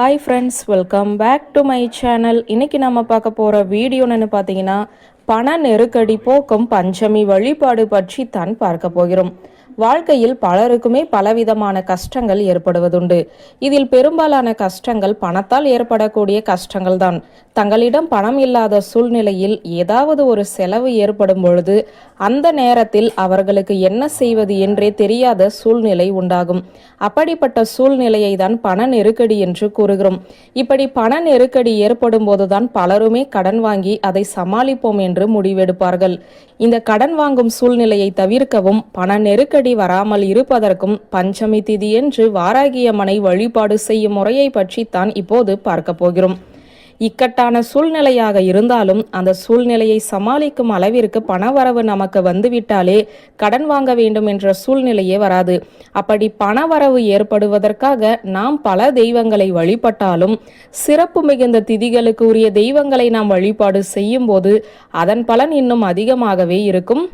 Hi friends welcome back to my channel இன்னைக்கு நம்ம பார்க்க போகிற வீடியோன்னு பார்த்தீங்கன்னா பண நெருக்கடி போக்கும் பஞ்சமி வழிபாடு பற்றி தான் பார்க்க போகிறோம். வாழ்க்கையில் பலருக்குமே பலவிதமான கஷ்டங்கள் ஏற்படுவதுண்டு. இதில் பெரும்பாலான கஷ்டங்கள் பணத்தால் ஏற்படக்கூடிய கஷ்டங்கள் தான் தங்களிடம் பணம் இல்லாத சூழ்நிலையில் ஏதாவது ஒரு செலவு ஏற்படும் பொழுது அந்த நேரத்தில் அவர்களுக்கு என்ன செய்வது என்றே தெரியாத சூழ்நிலை உண்டாகும். அப்படிப்பட்ட சூழ்நிலையை தான் பண நெருக்கடி என்று கூறுகிறோம். இப்படி பண நெருக்கடி ஏற்படும் போதுதான் பலருமே கடன் வாங்கி அதை சமாளிப்போம் என்று முடிவெடுப்பார்கள். இந்த கடன் வாங்கும் சூழ்நிலையை தவிர்க்கவும் பண நெருக்கடி வராமல் இருப்பதற்கும் பஞ்சமி திதி என்று வாராகியம்மனை வழிபாடு செய்யும் முறையை பற்றித்தான் இப்போது பார்க்க போகிறோம். இக்கட்டான சூழ்நிலையாக இருந்தாலும் அந்த சூழ்நிலையை சமாளிக்கும் அளவிற்கு பணவரவு நமக்கு வந்துவிட்டாலே கடன் வாங்க வேண்டும் என்ற சூழ்நிலையே வராது. அப்படி பணவரவு ஏற்படுவதற்காக நாம் பல தெய்வங்களை வழிபட்டாலும் சிறப்பு மிகுந்த திதிகளுக்கு உரிய தெய்வங்களை நாம் வழிபாடு செய்யும் போது அதன் பலன் இன்னும் அதிகமாகவே இருக்கும்.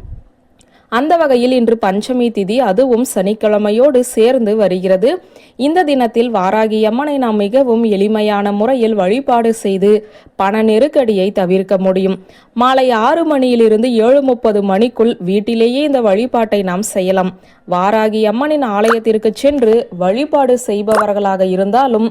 அந்த வகையில் இன்று பஞ்சமி திதி அதுவும் சனிக்கிழமையோடு சேர்ந்து வருகிறது. இந்த தினத்தில் வாராகி அம்மனை நாம் மிகவும் எளிமையான முறையில் வழிபாடு செய்து பண நெருக்கடியை தவிர்க்க முடியும். மாலை ஆறு மணியிலிருந்து ஏழு முப்பது மணிக்குள் வீட்டிலேயே இந்த வழிபாட்டை நாம் செய்யலாம். வாராகி அம்மனின் ஆலயத்திற்கு சென்று வழிபாடு செய்பவர்களாக இருந்தாலும்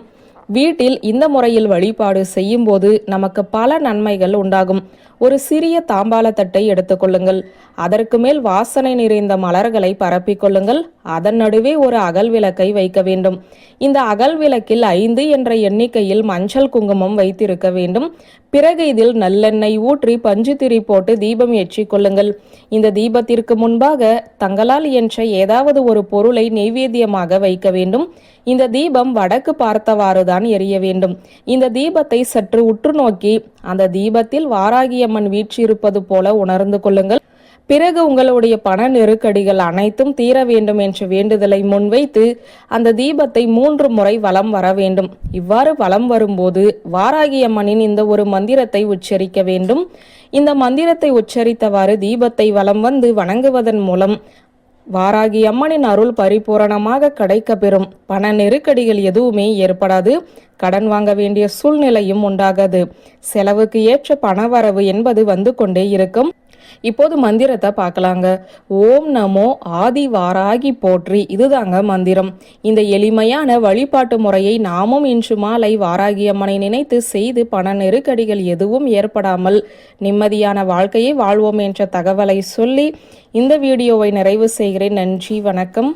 வீட்டில் இந்த முறையில் வழிபாடு செய்யும் போது நமக்கு பல நன்மைகள் உண்டாகும். ஒரு சிறிய தாம்பால தட்டை எடுத்துக்கொள்ளுங்கள் அதற்கு மேல் வாசனை நிறைந்த மலர்களை பரப்பிக் கொள்ளுங்கள். அதன் நடுவே ஒரு அகல் விளக்கை வைக்க வேண்டும். இந்த அகல் விளக்கில் ஐந்து என்ற எண்ணிக்கையில் மஞ்சள் குங்குமம் வைத்திருக்க வேண்டும். பிறகு இதில் நல்லெண்ணெய் ஊற்றி பஞ்சுத்திரி போட்டு தீபம் ஏற்றிக்கொள்ளுங்கள் இந்த தீபத்திற்கு முன்பாக தங்களால் என்ற ஏதாவது ஒரு பொருளை நெய்வேத்தியமாக வைக்க வேண்டும். இந்த தீபம் வடக்கு பார்த்தவாறுதான் தான் எரிய வேண்டும். இந்த தீபத்தை சற்று உற்று நோக்கி அந்த தீபத்தில் வாராகியம்மன் வீற்றிருப்பது போல உணர்ந்து கொள்ளுங்கள். பிறகு உங்களுடைய பண நெருக்கடிகள் அனைத்தும் தீர வேண்டும் என்ற வேண்டுதலை முன்வைத்து அந்த தீபத்தை மூன்று முறை வலம் வர வேண்டும். இவ்வாறு வலம் வரும்போது வாராகியம்மனின் இந்த ஒரு மந்திரத்தை உச்சரிக்க வேண்டும். இந்த மந்திரத்தை உச்சரித்தவாறு தீபத்தை வலம் வந்து வணங்குவதன் மூலம் வாராகி அம்மனின் அருள் பரிபூரணமாக கிடைக்க பெறும் பண நெருக்கடிகள் எதுவுமே ஏற்படாது. கடன் வாங்க வேண்டிய சூழ்நிலையும் உண்டாகாது. செலவுக்கு ஏற்ற பணவரவு என்பது வந்து கொண்டே இருக்கும். இப்போது மந்திரத்தை பார்க்கலாங்க. ஓம் நமோ ஆதி வாராகி போற்றி. இதுதாங்க மந்திரம். இந்த எளிமையான வழிபாட்டு முறையை நாமும் இன்று மாலை வாராகி அம்மனை நினைத்து செய்து பண நெருக்கடிகள் எதுவும் ஏற்படாமல் நிம்மதியான வாழ்க்கையை வாழ்வோம் என்ற தகவலை சொல்லி இந்த வீடியோவை நிறைவு செய்கிறேன். நன்றி வணக்கம்.